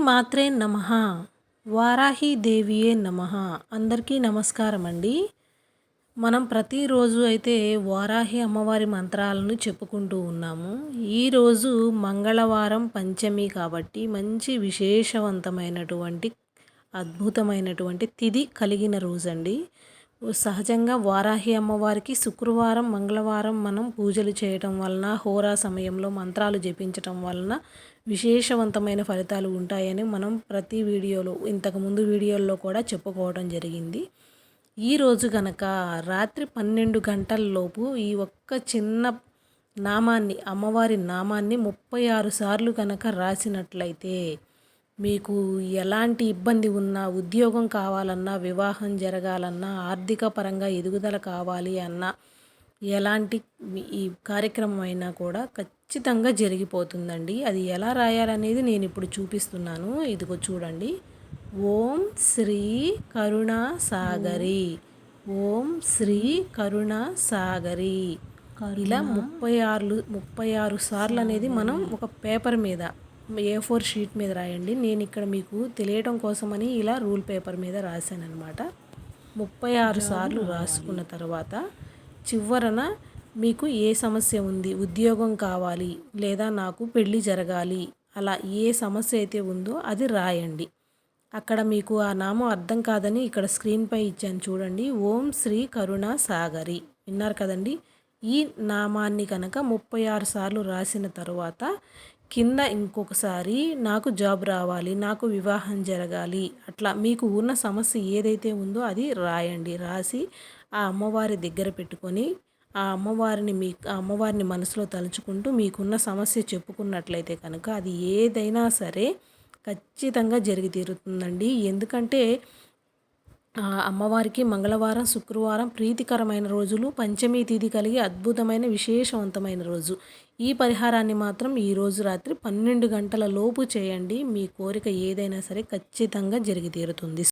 మాత్రే నమ. దేవియే నమ. అందరికీ నమస్కారం అండి మనం ప్రతిరోజు అయితే వారాహి అమ్మవారి మంత్రాలను చెప్పుకుంటూ ఉన్నాము. ఈరోజు మంగళవారం పంచమి కాబట్టి మంచి విశేషవంతమైనటువంటి అద్భుతమైనటువంటి తిథి కలిగిన రోజండి. సహజంగా వారాహి అమ్మవారికి శుక్రవారం మంగళవారం మనం పూజలు చేయటం వలన హోరా సమయంలో మంత్రాలు జపించటం వలన విశేషవంతమైన ఫలితాలు ఉంటాయని మనం ప్రతి వీడియోలో ఇంతకుముందు వీడియోల్లో కూడా చెప్పుకోవడం జరిగింది. ఈరోజు కనుక రాత్రి పన్నెండు గంటలలోపు ఈ ఒక్క చిన్న నామాన్ని అమ్మవారి నామాన్ని ముప్పై ఆరు సార్లు కనుక రాసినట్లయితే మీకు ఎలాంటి ఇబ్బంది ఉన్నా ఉద్యోగం కావాలన్నా వివాహం జరగాలన్నా ఆర్థిక పరంగా ఎదుగుదల కావాలి అన్నా ఎలాంటి ఈ కార్యక్రమం అయినా కూడా ఖచ్చితంగా జరిగిపోతుందండి. అది ఎలా రాయాలనేది నేను ఇప్పుడు చూపిస్తున్నాను. ఇదిగో చూడండి. ఓం శ్రీ కరుణా సాగరి ఓం శ్రీ కరుణా సాగరి ఇలా ముప్పై ఆరు ముప్పై ఆరు సార్లు అనేది మనం ఒక పేపర్ మీద ఏ ఫోర్ షీట్ మీద రాయండి. నేను ఇక్కడ మీకు తెలియటం కోసమని ఇలా రూల్ పేపర్ మీద రాశాను అనమాట ముప్పై ఆరు సార్లు రాసుకున్న తర్వాత చివరన మీకు ఏ సమస్య ఉంది? ఉద్యోగం కావాలి లేదా నాకు పెళ్ళి జరగాలి? అలా ఏ సమస్య అయితే ఉందో అది రాయండి. అక్కడ మీకు ఆ నామం అర్థం కాదని ఇక్కడ స్క్రీన్పై ఇచ్చాను చూడండి. ఓం శ్రీ కరుణ సాగరి. విన్నారు కదండి? ఈ నామాన్ని కనుక ముప్పై ఆరు సార్లు రాసిన తర్వాత కింద ఇంకొకసారి నాకు జాబ్ రావాలి నాకు వివాహం జరగాలి అట్లా మీకు ఉన్న సమస్య ఏదైతే ఉందో అది రాయండి. రాసి ఆ అమ్మవారి దగ్గర పెట్టుకొని ఆ అమ్మవారిని మీ ఆ అమ్మవారిని మనసులో తలుచుకుంటూ మీకున్న సమస్య చెప్పుకున్నట్లయితే కనుక అది ఏదైనా సరే ఖచ్చితంగా జరిగి తీరుతుందండి. ఎందుకంటే అమ్మవారికి మంగళవారం శుక్రవారం ప్రీతికరమైన రోజులు పంచమి తిథి కలిగి అద్భుతమైన విశేషవంతమైన రోజు. ఈ పరిహారాన్ని మాత్రం ఈ రోజు రాత్రి పన్నెండు గంటల లోపు చేయండి. మీ కోరిక ఏదైనా సరే ఖచ్చితంగా జరిగి తీరుతుంది.